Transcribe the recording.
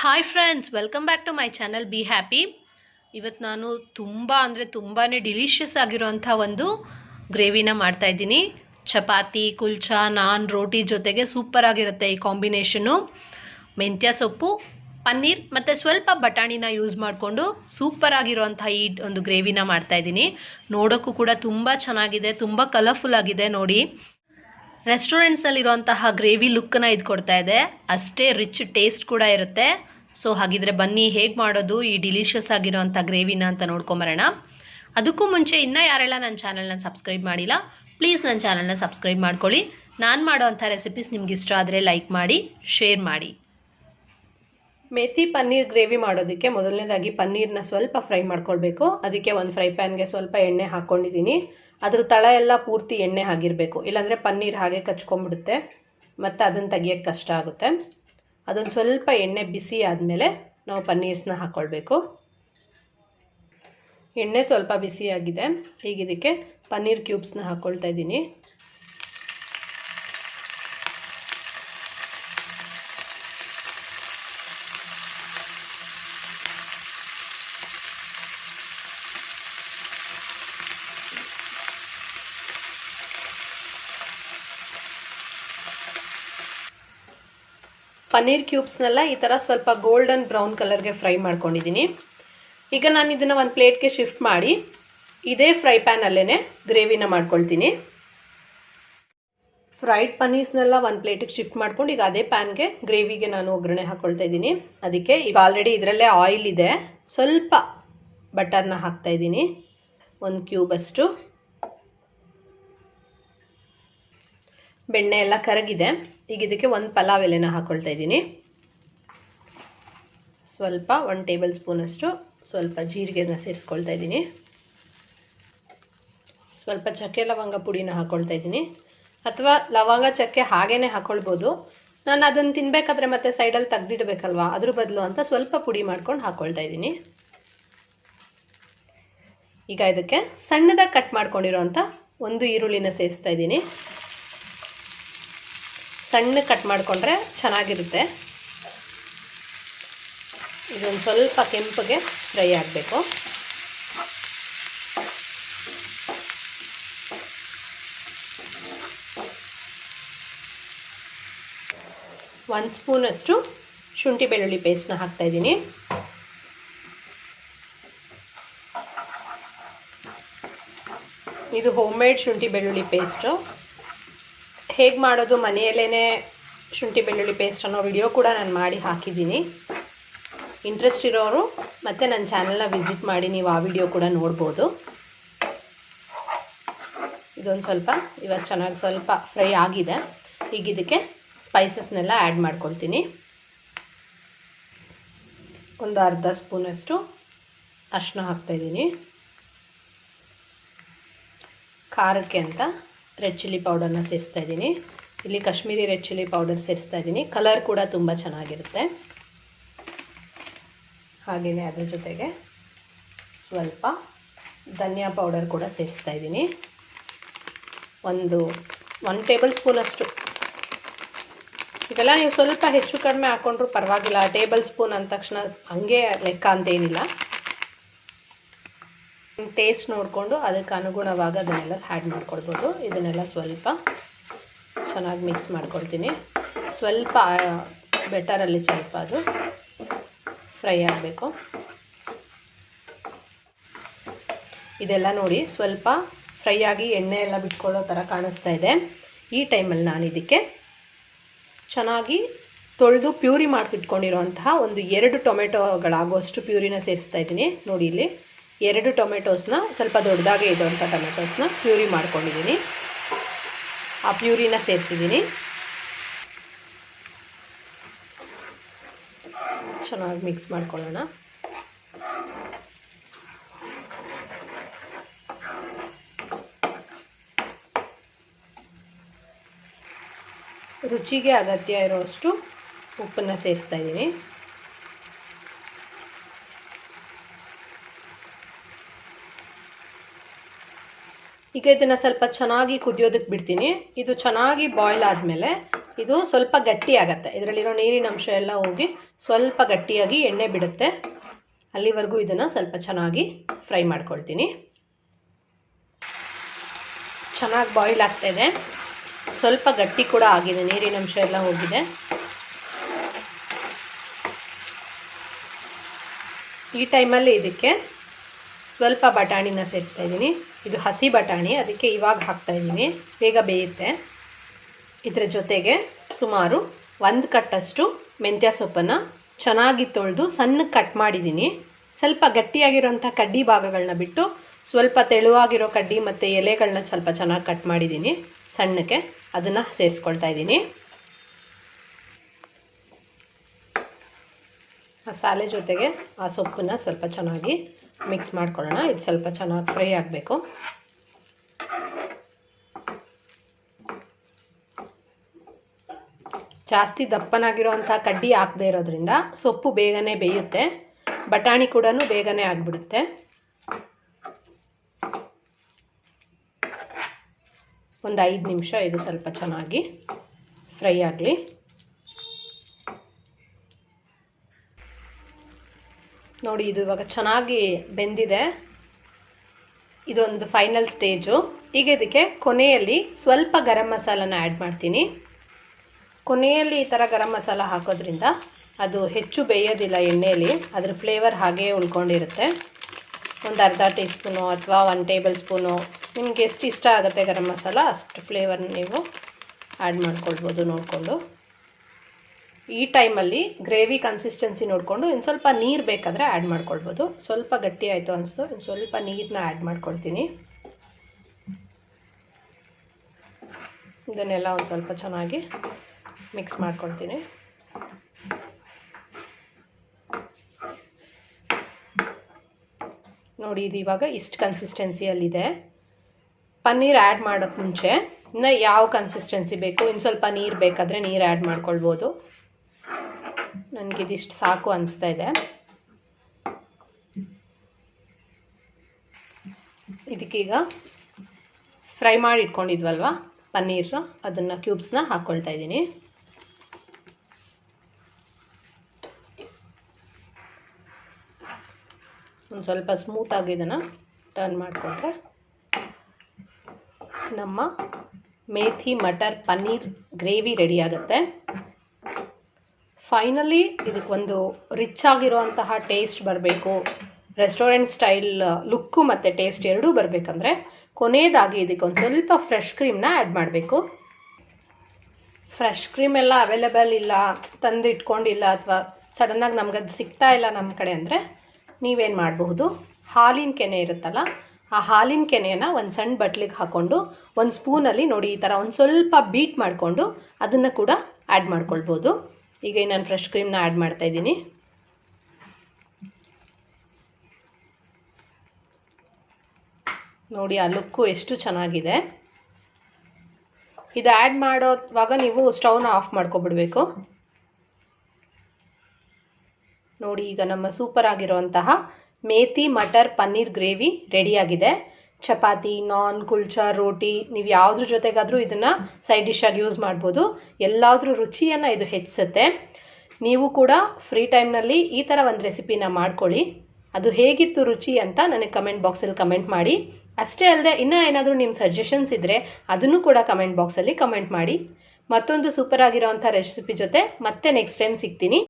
Hi friends welcome back to my channel be happy ಇವತ್ತು ನಾನು ತುಂಬ ಅಂದರೆ ತುಂಬಾ ಡಿಲಿಷಿಯಸ್ ಆಗಿರೋಂಥ ಒಂದು ಗ್ರೇವಿನ ಮಾಡ್ತಾ ಇದ್ದೀನಿ. ಚಪಾತಿ, ಕುಲ್ಚಾ, ನಾನ್, ರೋಟಿ ಜೊತೆಗೆ ಸೂಪರ್ ಆಗಿರುತ್ತೆ ಈ ಕಾಂಬಿನೇಷನು ಮೆಂತ್ಯ ಸೊಪ್ಪು, ಪನ್ನೀರ್ ಮತ್ತು ಸ್ವಲ್ಪ ಬಟಾಣಿನ ಯೂಸ್ ಮಾಡಿಕೊಂಡು ಸೂಪರ್ ಆಗಿರೋಂಥ ಈ ಒಂದು ಗ್ರೇವಿನ ಮಾಡ್ತಾ ಇದ್ದೀನಿ. ನೋಡೋಕ್ಕೂ ಕೂಡ ತುಂಬ ಚೆನ್ನಾಗಿದೆ, ತುಂಬ ಕಲರ್ಫುಲ್ ಆಗಿದೆ ನೋಡಿ. ರೆಸ್ಟೋರೆಂಟ್ಸಲ್ಲಿರುವಂತಹ ಗ್ರೇವಿ ಲುಕ್ಕನ್ನು ಇದು ಕೊಡ್ತಾ ಇದೆ. ಅಷ್ಟೇ ರಿಚ್ ಟೇಸ್ಟ್ ಕೂಡ ಇರುತ್ತೆ. ಸೊ ಹಾಗಿದ್ರೆ ಬನ್ನಿ, ಹೇಗೆ ಮಾಡೋದು, ಈ ಡಿಲಿಷಿಯಸ್ ಆಗಿರೋವಂಥ ಗ್ರೇವಿನ ಅಂತ ನೋಡ್ಕೊಂಬರೋಣ ಅದಕ್ಕೂ ಮುಂಚೆ ಇನ್ನೂ ಯಾರೆಲ್ಲ ನನ್ನ ಚಾನಲ್ನ ಸಬ್ಸ್ಕ್ರೈಬ್ ಮಾಡಿಲ್ಲ ಪ್ಲೀಸ್ ನನ್ನ ಚಾನಲ್ನ ಸಬ್ಸ್ಕ್ರೈಬ್ ಮಾಡ್ಕೊಳ್ಳಿ. ನಾನು ಮಾಡುವಂಥ ರೆಸಿಪೀಸ್ ನಿಮ್ಗೆ ಇಷ್ಟ ಆದರೆ ಲೈಕ್ ಮಾಡಿ ಶೇರ್ ಮಾಡಿ. ಮೇಥಿ ಪನ್ನೀರ್ ಗ್ರೇವಿ ಮಾಡೋದಕ್ಕೆ ಮೊದಲನೇದಾಗಿ ಪನ್ನೀರ್ನ ಸ್ವಲ್ಪ ಫ್ರೈ ಮಾಡ್ಕೊಳ್ಬೇಕು. ಅದಕ್ಕೆ ಒಂದು ಫ್ರೈ ಪ್ಯಾನ್ಗೆ ಸ್ವಲ್ಪ ಎಣ್ಣೆ ಹಾಕ್ಕೊಂಡಿದ್ದೀನಿ ಅದ್ರ ತಳ ಎಲ್ಲ ಪೂರ್ತಿ ಎಣ್ಣೆ ಆಗಿರಬೇಕು. ಇಲ್ಲಾಂದರೆ ಪನ್ನೀರ್ ಹಾಗೆ ಕಚ್ಕೊಂಡ್ಬಿಡುತ್ತೆ. ಮತ್ತು ಅದನ್ನು ತೆಗಿಯೋಕ್ಕೆ ಕಷ್ಟ ಆಗುತ್ತೆ. ಅದೊಂದು ಸ್ವಲ್ಪ ಎಣ್ಣೆ ಬಿಸಿ ಆದಮೇಲೆ ನಾವು ಪನ್ನೀರ್ಸ್ನ ಹಾಕ್ಕೊಳ್ಬೇಕು ಎಣ್ಣೆ ಸ್ವಲ್ಪ ಬಿಸಿಯಾಗಿದೆ ಈಗ ಇದಕ್ಕೆ ಪನ್ನೀರ್ ಕ್ಯೂಬ್ಸ್ನ ಹಾಕ್ಕೊಳ್ತಾ ಇದ್ದೀನಿ. ಪನ್ನೀರ್ ಕ್ಯೂಬ್ಸ್ನೆಲ್ಲ ಈ ಥರ ಸ್ವಲ್ಪ ಗೋಲ್ಡನ್ ಬ್ರೌನ್ ಕಲರ್ಗೆ ಫ್ರೈ ಮಾಡ್ಕೊಂಡಿದ್ದೀನಿ. ಈಗ ನಾನು ಇದನ್ನು ಒಂದು ಪ್ಲೇಟ್ಗೆ ಶಿಫ್ಟ್ ಮಾಡಿ ಇದೇ ಫ್ರೈ ಪ್ಯಾನಲ್ಲೇ ಗ್ರೇವಿನ ಮಾಡ್ಕೊಳ್ತೀನಿ. ಫ್ರೈಡ್ ಪನ್ನೀರ್ಸ್ನೆಲ್ಲ ಒಂದು ಪ್ಲೇಟಿಗೆ ಶಿಫ್ಟ್ ಮಾಡ್ಕೊಂಡು ಈಗ ಅದೇ ಪ್ಯಾನ್ಗೆ ಗ್ರೇವಿಗೆ ನಾನು ಒಗ್ಗರಣೆ ಹಾಕ್ಕೊಳ್ತಾ ಇದ್ದೀನಿ. ಅದಕ್ಕೆ ಈಗ ಆಲ್ರೆಡಿ ಇದರಲ್ಲೇ ಆಯಿಲ್ ಇದೆ. ಸ್ವಲ್ಪ ಬಟರ್ನ ಹಾಕ್ತಾ ಇದ್ದೀನಿ. ಒಂದು ಕ್ಯೂಬಷ್ಟು ಬೆಣ್ಣೆ ಎಲ್ಲ ಕರಗಿದೆ. ಈಗ ಇದಕ್ಕೆ ಒಂದು ಪಲಾವ್ ಎಲೆನ ಹಾಕ್ಕೊಳ್ತಾ ಇದ್ದೀನಿ. ಸ್ವಲ್ಪ ಒಂದು ಟೇಬಲ್ ಸ್ಪೂನಷ್ಟು ಸ್ವಲ್ಪ ಜೀರಿಗೆನ ಸೇರಿಸ್ಕೊಳ್ತಾ ಇದ್ದೀನಿ. ಸ್ವಲ್ಪ ಚಕ್ಕೆ ಲವಂಗ ಪುಡಿನ ಹಾಕ್ಕೊಳ್ತಾ ಇದ್ದೀನಿ. ಅಥವಾ ಲವಂಗ ಚಕ್ಕೆ ಹಾಗೇ ಹಾಕ್ಕೊಳ್ಬೋದು ನಾನು ಅದನ್ನು ತಿನ್ನಬೇಕಾದ್ರೆ ಮತ್ತೆ ಸೈಡಲ್ಲಿ ತೆಗ್ದಿಡಬೇಕಲ್ವಾ? ಅದ್ರ ಬದಲು ಅಂತ ಸ್ವಲ್ಪ ಪುಡಿ ಮಾಡ್ಕೊಂಡು ಹಾಕ್ಕೊಳ್ತಾ ಇದ್ದೀನಿ. ಈಗ ಇದಕ್ಕೆ ಸಣ್ಣದಾಗಿ ಕಟ್ ಮಾಡ್ಕೊಂಡಿರೋಂಥ ಒಂದು ಈರುಳ್ಳಿನ ಸೇರಿಸ್ತಾ ಇದ್ದೀನಿ. ಸಣ್ಣ ಕಟ್ ಮಾಡಿಕೊಂಡ್ರೆ ಚೆನ್ನಾಗಿರುತ್ತೆ. ಇದೊಂದು ಸ್ವಲ್ಪ ಕೆಂಪಗೆ ಫ್ರೈ ಆಗಬೇಕು. ಒಂದು ಸ್ಪೂನಷ್ಟು ಶುಂಠಿ ಬೆಳ್ಳುಳ್ಳಿ ಪೇಸ್ಟ್ನ ಹಾಕ್ತಾಯಿದ್ದೀನಿ ಇದು ಹೋಮ್ ಮೇಡ್ ಶುಂಠಿ ಬೆಳ್ಳುಳ್ಳಿ ಪೇಸ್ಟು. ಹೇಗೆ ಮಾಡೋದು ಮನೆಯಲ್ಲೇ ಶುಂಠಿ, ಬೆಳ್ಳುಳ್ಳಿ ಪೇಸ್ಟ್ ಅನ್ನೋ ವಿಡಿಯೋ ಕೂಡ ನಾನು ಮಾಡಿ ಹಾಕಿದ್ದೀನಿ. ಇಂಟ್ರೆಸ್ಟ್ ಇರೋರು ಮತ್ತು ನನ್ನ ಚಾನೆಲ್ನ ವಿಸಿಟ್ ಮಾಡಿ ನೀವು ಆ ವಿಡಿಯೋ ಕೂಡ ನೋಡ್ಬೋದು. ಇದೊಂದು ಸ್ವಲ್ಪ ಇವತ್ತು ಚೆನ್ನಾಗಿ ಸ್ವಲ್ಪ ಫ್ರೈ ಆಗಿದೆ. ಈಗ ಇದಕ್ಕೆ ಸ್ಪೈಸಸ್ನೆಲ್ಲ ಆ್ಯಡ್ ಮಾಡ್ಕೊಳ್ತೀನಿ. ಒಂದು ಅರ್ಧ ಸ್ಪೂನಷ್ಟು ಅರಿಶಿನ ಹಾಕ್ತಾಯಿದ್ದೀನಿ ಖಾರಕ್ಕೆ ಅಂತ ರೆಡ್ ಚಿಲ್ಲಿ ಪೌಡರ್ನ ಸೇರಿಸ್ತಾ ಇದ್ದೀನಿ. ಇಲ್ಲಿ ಕಾಶ್ಮೀರಿ ರೆಡ್ ಚಿಲ್ಲಿ ಪೌಡರ್ ಸೇರಿಸ್ತಾ ಇದ್ದೀನಿ. ಕಲರ್ ಕೂಡ ತುಂಬ ಚೆನ್ನಾಗಿರುತ್ತೆ. ಹಾಗೆಯೇ ಅದ್ರ ಜೊತೆಗೆ ಸ್ವಲ್ಪ ಧನಿಯಾ ಪೌಡರ್ ಕೂಡ ಸೇರಿಸ್ತಾ ಇದ್ದೀನಿ. ಒಂದು ಒನ್ ಟೇಬಲ್ ಸ್ಪೂನಷ್ಟು ಇದೆಲ್ಲ ನೀವು ಸ್ವಲ್ಪ ಹೆಚ್ಚು ಕಡಿಮೆ ಹಾಕ್ಕೊಂಡ್ರೂ ಪರವಾಗಿಲ್ಲ. ಟೇಬಲ್ ಸ್ಪೂನ್ ಅಂದ ತಕ್ಷಣ ಹಂಗೆ ಲೆಕ್ಕ ಅಂತೇನಿಲ್ಲ ಟೇಸ್ಟ್ ನೋಡಿಕೊಂಡು ಅದಕ್ಕೆ ಅನುಗುಣವಾಗಿ ಅದನ್ನೆಲ್ಲ ಆ್ಯಡ್ ಮಾಡ್ಕೊಳ್ಬೋದು. ಇದನ್ನೆಲ್ಲ ಸ್ವಲ್ಪ ಚೆನ್ನಾಗಿ ಮಿಕ್ಸ್ ಮಾಡ್ಕೊಳ್ತೀನಿ. ಸ್ವಲ್ಪ ಬೆಟರಲ್ಲಿ ಸ್ವಲ್ಪ ಅದು ಫ್ರೈ ಆಗಬೇಕು. ಇದೆಲ್ಲ ನೋಡಿ ಸ್ವಲ್ಪ ಫ್ರೈ ಆಗಿ ಎಣ್ಣೆ ಎಲ್ಲ ಬಿಟ್ಕೊಳ್ಳೋ ಥರ ಕಾಣಿಸ್ತಾ ಇದೆ. ಈ ಟೈಮಲ್ಲಿ ನಾನು ಇದಕ್ಕೆ ಚೆನ್ನಾಗಿ ತೊಳೆದು ಪ್ಯೂರಿ ಮಾಡಿಟ್ಕೊಂಡಿರೋಂತಹ ಒಂದು ಎರಡು ಟೊಮೆಟೊಗಳಾಗುವಷ್ಟು ಪ್ಯೂರಿನ ಸೇರಿಸ್ತಾ ಇದ್ದೀನಿ. ನೋಡಿ ಇಲ್ಲಿ. ಎರಡು ಟೊಮೆಟೋಸ್ನ ಸ್ವಲ್ಪ ದೊಡ್ಡದಾಗೆ ಇದ್ದಂಥ ಟೊಮೆಟೊಸ್ನ ಪ್ಯೂರಿ ಮಾಡ್ಕೊಂಡಿದ್ದೀನಿ. ಆ ಪ್ಯೂರಿನ ಸೇರಿಸಿದ್ದೀನಿ. ಚೆನ್ನಾಗಿ ಮಿಕ್ಸ್ ಮಾಡ್ಕೊಳ್ಳೋಣ. ರುಚಿಗೆ ಅಗತ್ಯ ಇರೋಷ್ಟು ಉಪ್ಪನ್ನು ಸೇರಿಸ್ತಾ ಇದ್ದೀನಿ. ಈಗ ಇದನ್ನು ಸ್ವಲ್ಪ ಚೆನ್ನಾಗಿ ಕುದಿಯೋದಕ್ಕೆ ಬಿಡ್ತೀನಿ. ಇದು ಚೆನ್ನಾಗಿ ಬಾಯ್ಲ್ ಆದಮೇಲೆ ಇದು ಸ್ವಲ್ಪ ಗಟ್ಟಿ ಆಗುತ್ತೆ. ಇದರಲ್ಲಿರೋ ನೀರಿನ ಅಂಶ ಎಲ್ಲ ಹೋಗಿ ಸ್ವಲ್ಪ ಗಟ್ಟಿಯಾಗಿ ಎಣ್ಣೆ ಬಿಡುತ್ತೆ. ಅಲ್ಲಿವರೆಗೂ ಇದನ್ನು ಸ್ವಲ್ಪ ಚೆನ್ನಾಗಿ ಫ್ರೈ ಮಾಡ್ಕೊಳ್ತೀನಿ. ಚೆನ್ನಾಗಿ ಬಾಯ್ಲ್ ಆಗ್ತಾಯಿದೆ ಸ್ವಲ್ಪ ಗಟ್ಟಿ ಕೂಡ ಆಗಿದೆ. ನೀರಿನ ಅಂಶ ಎಲ್ಲ ಹೋಗಿದೆ. ಈ ಟೈಮಲ್ಲಿ ಇದಕ್ಕೆ ಸ್ವಲ್ಪ ಬಟಾಣಿನ ಸೇರಿಸ್ತಾ ಇದ್ದೀನಿ. ಇದು ಹಸಿ ಬಟಾಣಿ, ಅದಕ್ಕೆ ಇವಾಗ ಹಾಕ್ತಾ ಇದ್ದೀನಿ. ಬೇಗ ಬೇಯುತ್ತೆ. ಇದರ ಜೊತೆಗೆ ಸುಮಾರು ಒಂದು ಕಟ್ಟಷ್ಟು ಮೆಂತ್ಯ ಸೊಪ್ಪನ್ನು ಚೆನ್ನಾಗಿ ತೊಳೆದು ಸಣ್ಣಗೆ ಕಟ್ ಮಾಡಿದ್ದೀನಿ. ಸ್ವಲ್ಪ ಗಟ್ಟಿಯಾಗಿರೋಂಥ ಕಡ್ಡಿ ಭಾಗಗಳನ್ನ ಬಿಟ್ಟು ಸ್ವಲ್ಪ ತೆಳುವಾಗಿರೋ ಕಡ್ಡಿ ಮತ್ತು ಎಲೆಗಳನ್ನ ಸ್ವಲ್ಪ ಚೆನ್ನಾಗಿ ಕಟ್ ಮಾಡಿದ್ದೀನಿ. ಸಣ್ಣಕ್ಕೆ ಅದನ್ನು ಸೇರಿಸ್ಕೊಳ್ತಾ ಇದ್ದೀನಿ. ಮಸಾಲೆ ಜೊತೆಗೆ ಆ ಸೊಪ್ಪನ್ನ ಸ್ವಲ್ಪ ಚೆನ್ನಾಗಿ ಮಿಕ್ಸ್ ಮಾಡ್ಕೊಳ್ಳೋಣ. ಇದು ಸ್ವಲ್ಪ ಚೆನ್ನಾಗಿ ಫ್ರೈ ಆಗಬೇಕು. ಜಾಸ್ತಿ ದಪ್ಪನಾಗಿರೋವಂಥ ಕಡ್ಡಿ ಹಾಕದೇ ಇರೋದ್ರಿಂದ ಸೊಪ್ಪು ಬೇಗನೆ ಬೇಯುತ್ತೆ. ಬಟಾಣಿ ಕೂಡ ಬೇಗನೆ ಆಗಿಬಿಡುತ್ತೆ. ಒಂದು ಐದು ನಿಮಿಷ ಇದು ಸ್ವಲ್ಪ ಚೆನ್ನಾಗಿ ಫ್ರೈ ಆಗಲಿ. ನೋಡಿ, ಇದು ಇವಾಗ ಚೆನ್ನಾಗಿ ಬೆಂದಿದೆ. ಇದೊಂದು ಫೈನಲ್ ಸ್ಟೇಜು ಈಗ ಇದಕ್ಕೆ ಕೊನೆಯಲ್ಲಿ ಸ್ವಲ್ಪ ಗರಂ ಮಸಾಲನ ಆ್ಯಡ್ ಮಾಡ್ತೀನಿ. ಕೊನೆಯಲ್ಲಿ ಈ ಥರ ಗರಂ ಮಸಾಲ ಹಾಕೋದ್ರಿಂದ ಅದು ಹೆಚ್ಚು ಬೇಯೋದಿಲ್ಲ ಎಣ್ಣೆಯಲ್ಲಿ, ಅದ್ರ ಫ್ಲೇವರ್ ಹಾಗೇ ಉಳ್ಕೊಂಡಿರುತ್ತೆ. ಒಂದು ಅರ್ಧ ಟೀ ಸ್ಪೂನು ಅಥವಾ ಒನ್ ಟೇಬಲ್ ಸ್ಪೂನು ನಿಮ್ಗೆ ಎಷ್ಟು ಇಷ್ಟ ಆಗುತ್ತೆ ಗರಂ ಮಸಾಲ, ಅಷ್ಟು ಫ್ಲೇವರ್ ನೀವು ಆ್ಯಡ್ ಮಾಡ್ಕೊಳ್ಬೋದು, ನೋಡಿಕೊಂಡು. ಈ ಟೈಮಲ್ಲಿ ಗ್ರೇವಿ ಕನ್ಸಿಸ್ಟೆನ್ಸಿ ನೋಡಿಕೊಂಡು ಇನ್ನು ಸ್ವಲ್ಪ ನೀರು ಬೇಕಾದರೆ ಆ್ಯಡ್ ಮಾಡ್ಕೊಳ್ಬೋದು. ಸ್ವಲ್ಪ ಗಟ್ಟಿ ಆಯಿತು ಅನಿಸ್ತು, ಇನ್ನು ಸ್ವಲ್ಪ ನೀರನ್ನ ಆ್ಯಡ್ ಮಾಡ್ಕೊಳ್ತೀನಿ. ಇದನ್ನೆಲ್ಲ ಒಂದು ಸ್ವಲ್ಪ ಚೆನ್ನಾಗಿ ಮಿಕ್ಸ್ ಮಾಡ್ಕೊಳ್ತೀನಿ. ನೋಡಿ, ಇದು ಇವಾಗ ಇಷ್ಟು ಕನ್ಸಿಸ್ಟೆನ್ಸಿಯಲ್ಲಿದೆ ಪನ್ನೀರ್ ಆ್ಯಡ್ ಮಾಡೋಕ್ಕೆ ಮುಂಚೆ ಇನ್ನು ಯಾವ ಕನ್ಸಿಸ್ಟೆನ್ಸಿ ಬೇಕು, ಇನ್ನು ಸ್ವಲ್ಪ ನೀರು ಬೇಕಾದರೆ ನೀರು ಆ್ಯಡ್ ಮಾಡ್ಕೊಳ್ಬೋದು. ನನಗಿದಿಷ್ಟು ಸಾಕು ಅನಿಸ್ತಾ ಇದೆ. ಇದಕ್ಕೀಗ ಫ್ರೈ ಮಾಡಿ ಇಟ್ಕೊಂಡಿದ್ವಲ್ವ? ಪನ್ನೀರ್, ಅದನ್ನು ಕ್ಯೂಬ್ಸ್ನ ಹಾಕ್ಕೊಳ್ತಾ ಇದ್ದೀನಿ. ಒಂದು ಸ್ವಲ್ಪ ಸ್ಮೂತಾಗಿ ಇದನ್ನು ಟರ್ನ್ ಮಾಡಿಕೊಂಡ್ರೆ ನಮ್ಮ ಮೇಥಿ ಮಟರ್ ಪನ್ನೀರ್ ಗ್ರೇವಿ ರೆಡಿ ಆಗುತ್ತೆ. ಫೈನಲಿ ಇದಕ್ಕೊಂದು ರಿಚ್ ಆಗಿರುವಂತಹ ಟೇಸ್ಟ್ ಬರಬೇಕು. ರೆಸ್ಟೋರೆಂಟ್ ಸ್ಟೈಲ್ ಲುಕ್ಕು ಮತ್ತು ಟೇಸ್ಟ್ ಎರಡೂ ಬರಬೇಕಂದ್ರೆ ಕೊನೆಯದಾಗಿ ಇದಕ್ಕೆ ಒಂದು ಸ್ವಲ್ಪ ಫ್ರೆಶ್ ಕ್ರೀಮ್ನ ಆ್ಯಡ್ ಮಾಡಬೇಕು. ಫ್ರೆಶ್ ಕ್ರೀಮ್ ಎಲ್ಲ ಅವೈಲೇಬಲ್ ಇಲ್ಲ ತಂದು ಇಟ್ಕೊಂಡಿಲ್ಲ ಅಥವಾ ಸಡನ್ನಾಗಿ ನಮ್ಗೆ ಅದು ಸಿಗ್ತಾ ಇಲ್ಲ ನಮ್ಮ ಕಡೆ ಅಂದರೆ ನೀವೇನು ಮಾಡಬಹುದು? ಹಾಲಿನ ಕೆನೆ ಇರುತ್ತಲ್ಲ, ಆ ಹಾಲಿನ ಕೆನೆಯನ್ನು ಒಂದು ಸಣ್ಣ ಬಟ್ಲಿಗೆ ಹಾಕ್ಕೊಂಡು ಒಂದು ಸ್ಪೂನಲ್ಲಿ ನೋಡಿ ಈ ಥರ ಒಂದು ಸ್ವಲ್ಪ ಬೀಟ್ ಮಾಡಿಕೊಂಡು ಅದನ್ನು ಕೂಡ ಆ್ಯಡ್ ಮಾಡ್ಕೊಳ್ಬೋದು. ಈಗ ನಾನು ಫ್ರೆಶ್ ಕ್ರೀಮ್ನ ಆ್ಯಡ್ ಮಾಡ್ತಾ ಇದ್ದೀನಿ. ನೋಡಿ, ಆ ಲುಕ್ಕು ಎಷ್ಟು ಚೆನ್ನಾಗಿದೆ. ಇದು ಆ್ಯಡ್ ಮಾಡೋವಾಗ ನೀವು ಸ್ಟವ್ನ ಆಫ್ ಮಾಡ್ಕೊಬಿಡ್ಬೇಕು. ನೋಡಿ, ಈಗ ನಮ್ಮ ಸೂಪರ್ ಆಗಿರುವಂತಹ ಮೇತಿ, ಮಟರ್, ಪನ್ನೀರ್ ಗ್ರೇವಿ ರೆಡಿಯಾಗಿದೆ ಚಪಾತಿ, ನಾನ್, ಕುಲ್ಚಾ, ರೋಟಿ, ನೀವು ಯಾವುದ್ರ ಜೊತೆಗಾದರೂ ಇದನ್ನು ಸೈಡ್ ಡಿಶ್ಶಾಗಿ ಯೂಸ್ ಮಾಡ್ಬೋದು. ಎಲ್ಲಾದರೂ ರುಚಿಯನ್ನು ಇದು ಹೆಚ್ಚಿಸುತ್ತೆ. ನೀವು ಕೂಡ ಫ್ರೀ ಟೈಮ್ನಲ್ಲಿ ಈ ಥರ ಒಂದು ರೆಸಿಪಿನ ಮಾಡ್ಕೊಳ್ಳಿ. ಅದು ಹೇಗಿತ್ತು ರುಚಿ ಅಂತ ನನಗೆ ಕಮೆಂಟ್ ಬಾಕ್ಸಲ್ಲಿ ಕಮೆಂಟ್ ಮಾಡಿ. ಅಷ್ಟೇ ಅಲ್ಲದೆ ಇನ್ನೂ ಏನಾದರೂ ನಿಮ್ಮ ಸಜೆಷನ್ಸ್ ಇದ್ದರೆ ಅದನ್ನು ಕೂಡ ಕಮೆಂಟ್ ಬಾಕ್ಸಲ್ಲಿ ಕಮೆಂಟ್ ಮಾಡಿ. ಮತ್ತೊಂದು ಸೂಪರ್ ಆಗಿರೋವಂಥ ರೆಸಿಪಿ ಜೊತೆ ಮತ್ತೆ ನೆಕ್ಸ್ಟ್ ಟೈಮ್ ಸಿಗ್ತೀನಿ.